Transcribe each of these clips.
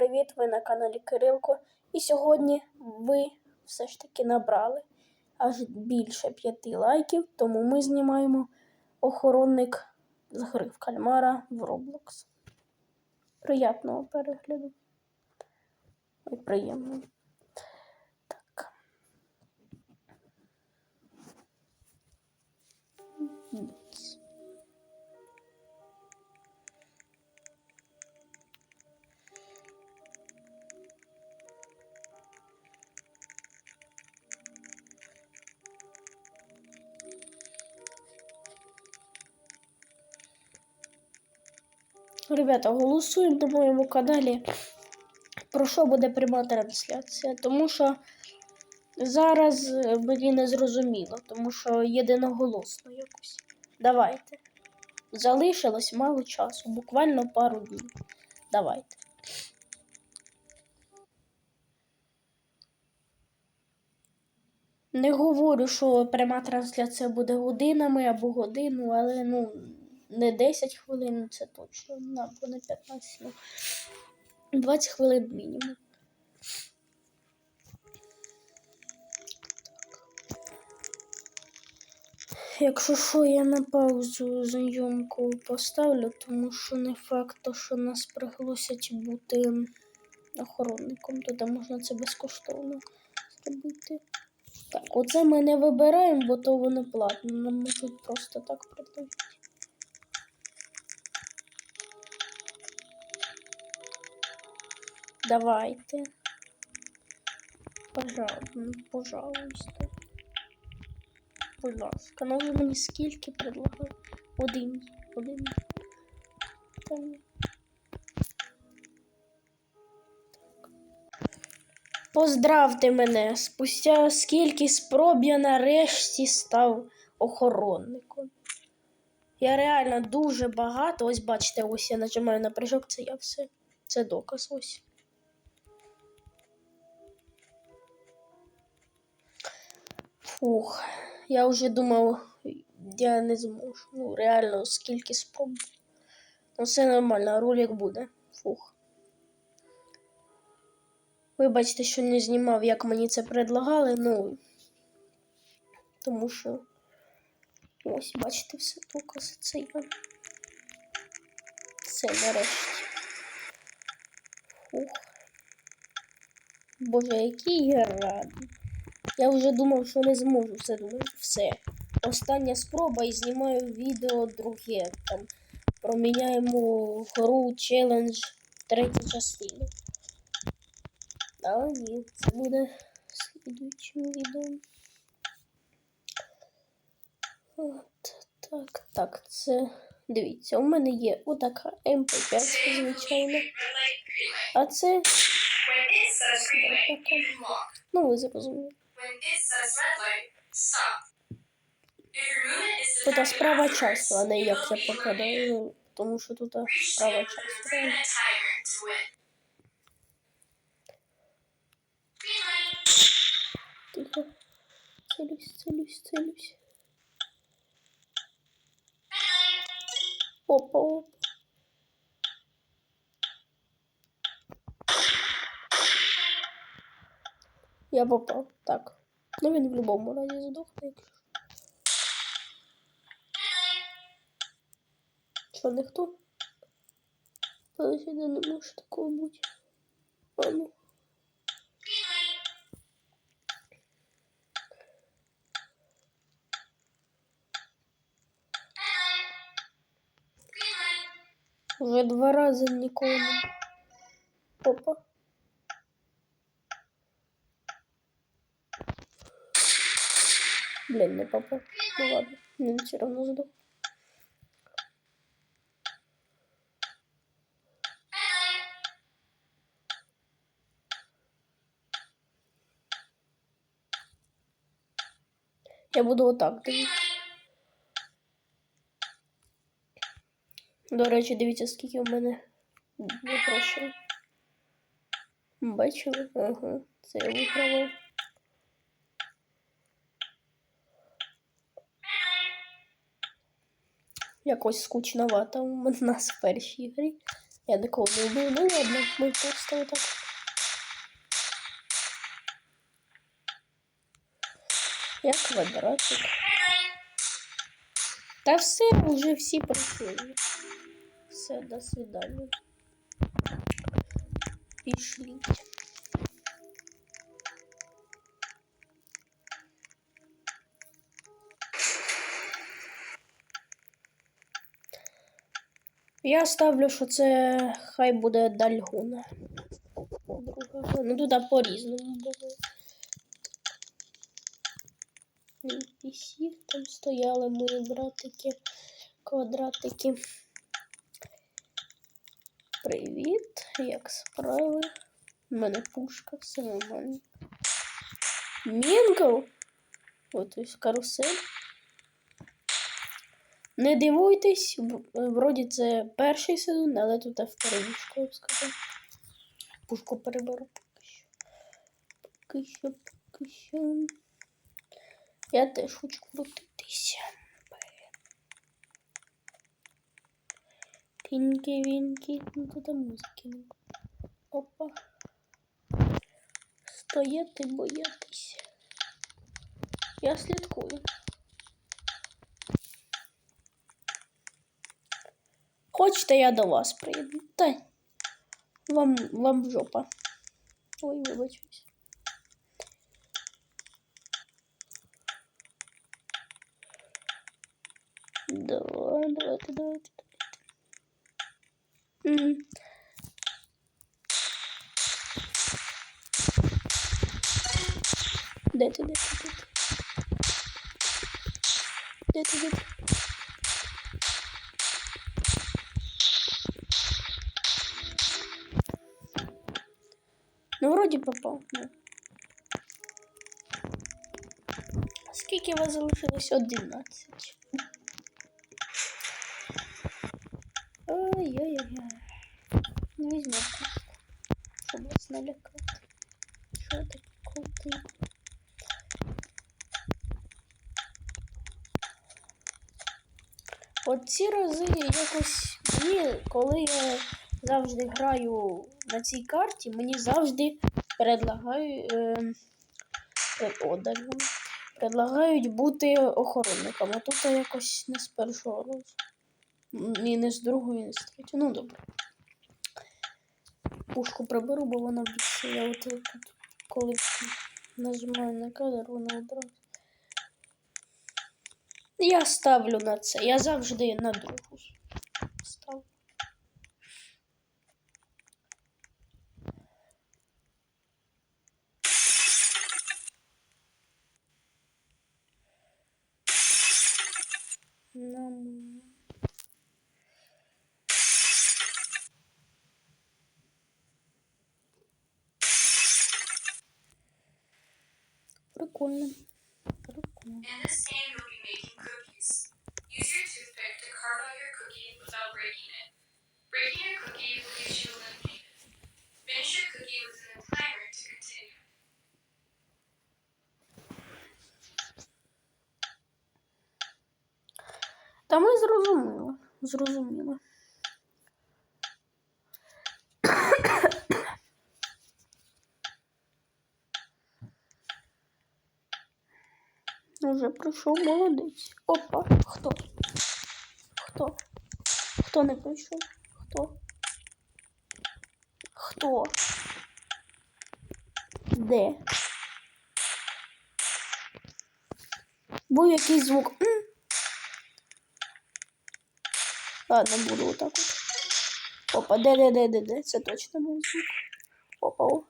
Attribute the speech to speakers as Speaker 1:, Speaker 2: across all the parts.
Speaker 1: привіт! Ви на каналі Кирилко. І сьогодні ви все ж таки набрали аж більше п'яти лайків, тому ми знімаємо охоронник з гри в кальмара в Roblox. Приятного перегляду. Ой, приємного. Ребята, голосуємо на моєму каналі. Про що буде пряма трансляція? Тому що зараз е, мені не зрозуміло, тому що єдиноголосно якось. Давайте. Залишилось мало часу, буквально пару днів. Давайте. Не говорю, що пряма трансляція буде годинами або годину, але ну не 10 хвилин, це точно, або не 15, ну 20 хвилин мінімум. Якщо що, я на паузу зйомку поставлю, тому що не факт, що нас пригласять бути охоронником, туди можна це безкоштовно зробити. Так, оце ми не вибираємо, бо то воно платно. Нам можуть просто так продати. Давайте. Пожалуйста, пожалуйста. Будь ласка, ну ви мені скільки предлагали? Один. Один. Та ні. Поздравте мене! Спустя скільки спроб я нарешті став охоронником. Я реально дуже багато. Ось бачите, ось я нажимаю на прыжок, це я все. Це доказ ось. Фух, я вже думав, я не зможу. Ну, реально, скільки спроб. Ну, все нормально, ролик буде. Фух. Вибачте, що не знімав, як мені це предлагали, ну. Тому що. Ось, бачите, все докази, це я. Це нарешті. Фух. Боже, який я радий. Я вже думав, що не зможу все думаю, все. Остання спроба і знімаю відео друге. Там проміняємо гру челендж третю частину. Але ні, це буде в слідуючому відео. От так, так, це. Дивіться, у мене є отака МП5, звичайно. А це. Ну, ви зрозуміли. Тут справа часу, а не як я попадаю, тому що тут справа
Speaker 2: light.
Speaker 1: Тихо. Целюсь, целюсь, целюсь. Опа, опа. Я попав. Так. Ну він в будь-якому разі здохне. якщо що. Ніхто? Подожди, да не може такого бути. А ну. Вже два рази нікого не. Опа. Блін, не попав. Ну ладно, він все одно здох. Я буду отак дивитися. До речі, дивіться, скільки у мене грошей. Бачили? Ага, це я вигравав. Якось скучновато у нас в першій грі. Я ніколи не вбив. Ну ладно, ми просто отак. Я квадратик. Та все, вже всі прийшли. Все, до свидання. Пішли. Я ставлю, що це хай буде Дальгуна. Ну туди по-різному було. NPC там стояли мої братики, квадратики. Привіт, як справи? У мене пушка, все нормально. Мінгл? От ось карусель. Не дивуйтесь, вроді це перший сезон, але тут вториночку, я б. Пушку переберу поки що. Поки що, поки що. Я теж хочу крутитися. Тінки, вінки, ну тут музики. Опа. Стояти, боятися. Я слідкую. Хочете, я до вас приїду? Та вам, вам жопа. Ой, вибачусь. Давай, давайте, давайте, давайте. Угу. Де ти, де ти, де ти? Де ти, де ти? Вроді попав. Ну. Скільки у вас залишилось? 11. Ой-ой-ой. Не візьму пушку, щоб вас налякати. Що таке крутий? От ці рази якось мені, коли я завжди граю на цій карті, мені завжди предлагають, е, е, предлагають бути охоронником, а тут я якось не з першого разу. І не з другого, і не з третього. Ну добре. Пушку приберу, бо вона більше. Я от коли нажимаю на кадр, вона одразу. Я ставлю на це. Я завжди на другу ставлю. Ну, Прикольно. Прикольно. Зрозуміли. Зрозуміли. Уже прийшов молодець. Опа, хто? Хто? Хто не прийшов? Хто? Хто? Де? Був якийсь звук. Ладно, буду вот так вот. Опа, де, де, де, де, де, це точно був звук. Опа, о.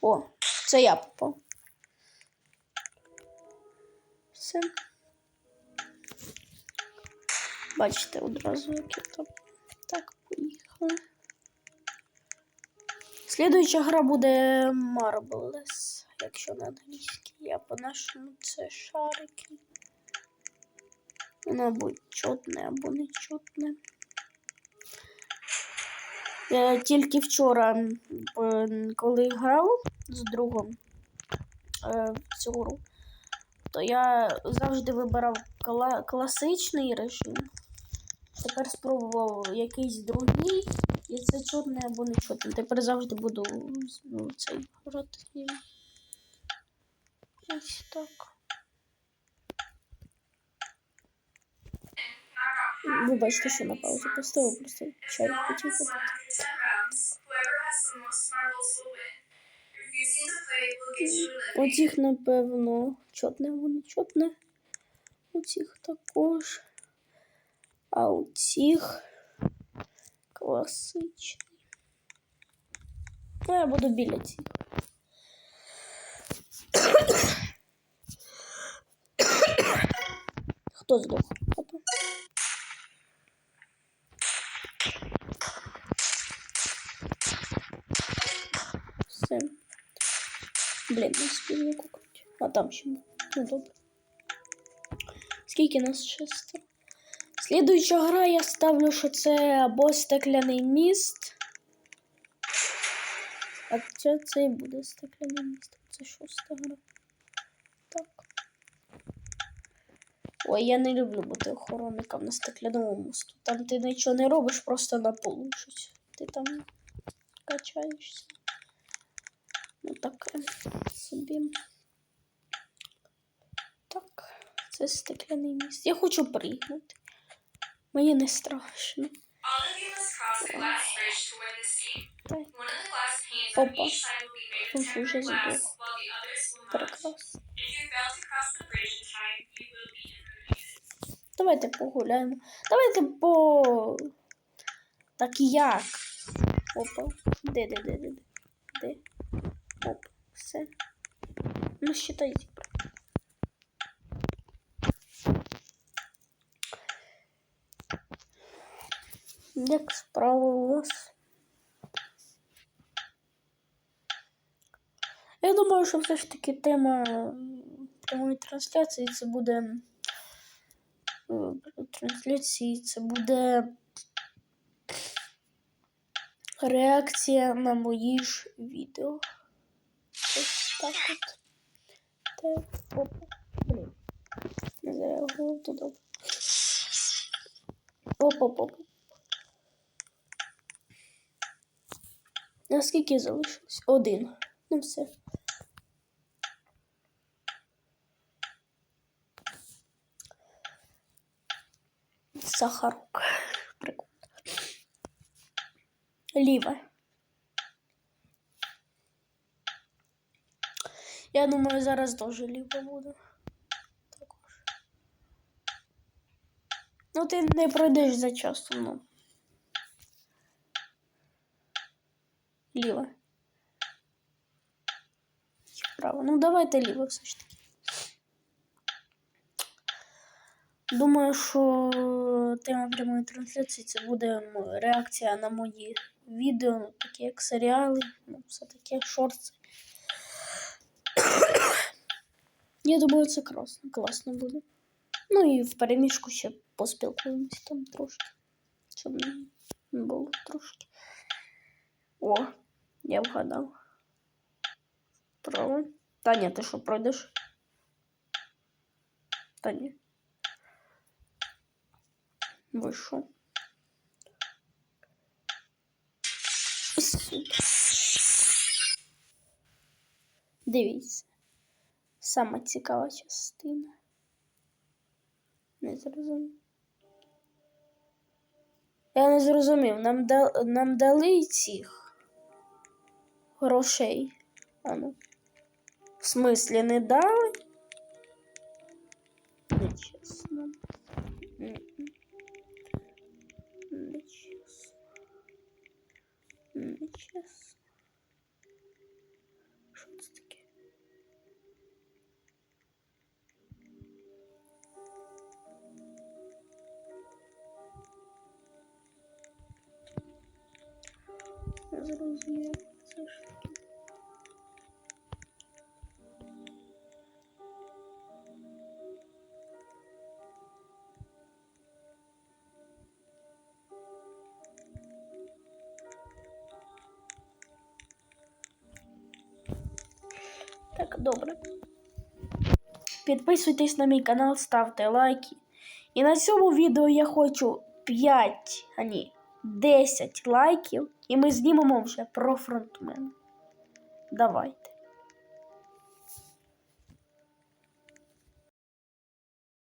Speaker 1: О, це я попав. Все. Бачите одразу, як я. Так, поїхали. Слідуюча гра буде Marbles, якщо на англійській. Я по-нашому це шарики. Воно або чотне, або нечотне. Я тільки вчора, коли грав з другом е, в цю то я завжди вибирав кла- класичний режим. Тепер спробував якийсь другий, і це чорне або не чорне. Тепер завжди буду ну, цей грати. Ось так. Вибачте, що на паузу поставив, просто чай хотів попити.
Speaker 2: 110 rounds, whoever has the most marbles will win. Refusing to play will get you eliminated.
Speaker 1: У цих, напевно, чотне не чотне. У цих також. А у цих класичний. Ну, я буду біля цих. Хто здох? Опа. Все. Блін, не спів не кукнуть. А там ще. Ну добре. Скільки нас шестеро? Слідуюча гра я ставлю, що це або стекляний міст. А це, це і буде стекляний міст. Це шоста гра. Так. Ой, я не люблю бути охоронником на стекляному мосту. Там ти нічого не робиш, просто на полу щось. Ти там качаєшся. Ну таке собі. Так, це стекляний міст. Я хочу пригнути. Мені не страшно. Так, Опа.
Speaker 2: will not.
Speaker 1: прекрасно. Давайте погуляємо. Давайте по. Так як? Опа. Де, де, де, де, де? Де? Оп, все. Ну, считайте. Як справи у вас? Я думаю, що все ж таки тема прямої трансляції це буде е, трансляції це буде реакція на мої ж відео. Так от. Так, опа. Блін. Не зареагував добре. Оп-оп-оп. Наскільки залишилось? Один. Ну все. Сахарок. Прикольно. Ліве. Я думаю, зараз теж ліве буде. Також. Ну, ти не пройдеш за часом, ну. Ліве. Чи Право. Ну, давайте ліве все ж таки. Думаю, що тема прямої трансляції це буде реакція на мої відео, ну, такі як серіали, ну, все таке шорти. Я думаю, це класно, класно буде. Ну і в переміжку ще поспілкуємося там трошки. Щоб не було трошки. О, я вгадав. Право. Таня, ти що пройдеш? Та ні. Вийшов. Сюди. Дивіться. Сама цікава частина. Не зрозумів. Я не зрозумів. Нам, да... Нам дали цих грошей. А ну. В смислі не дали? Нечесно. Нечесно. Нечесно. Я зрозумів. Це ж таке. Так, добре. Підписуйтесь на мій канал, ставте лайки. І на цьому відео я хочу 5, а ні, 10 лайків, і ми знімемо вже про фронтмен. Давайте.